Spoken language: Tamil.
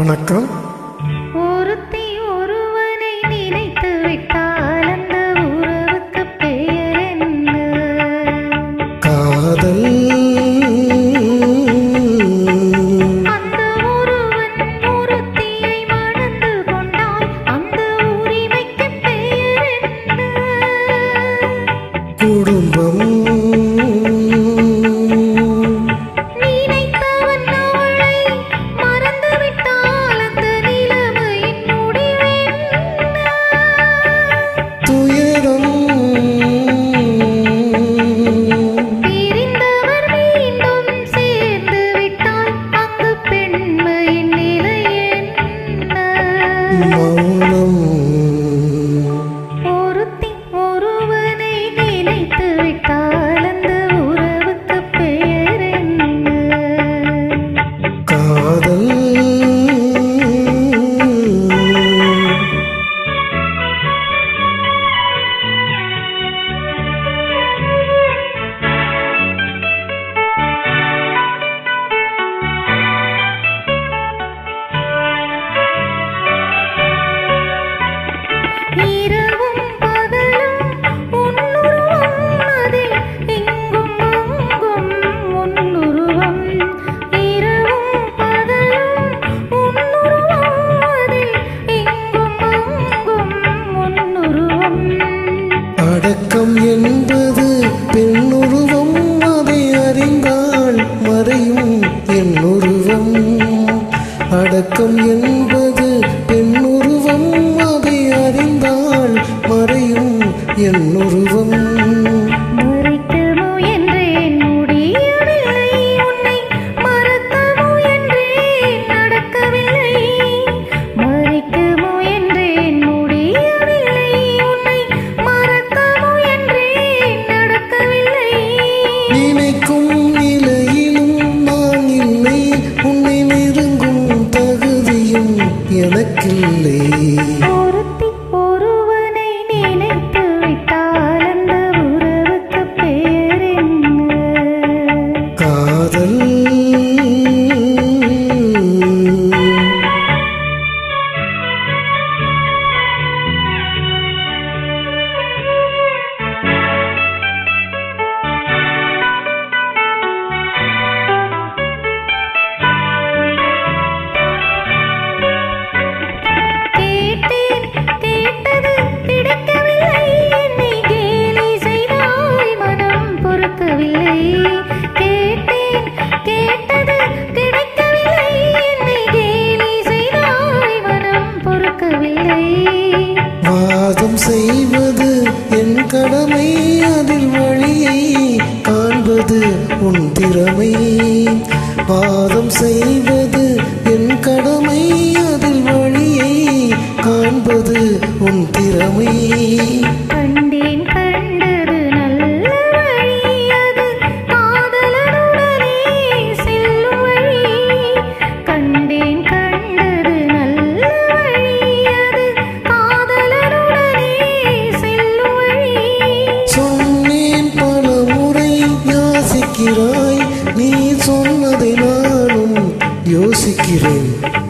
வணக்கம். ஒருத்தி ஒருவனை நினைத்து விட்டார் என்பது பெண்ணுருவம் அதை அறிந்தால் மறையும் என்னுருவம். அடக்கம் என்பது பெண்ணுருவம் அதை அறிந்தால் மறையும் என்னுருவம். எனக்கில்லை. கடமை You.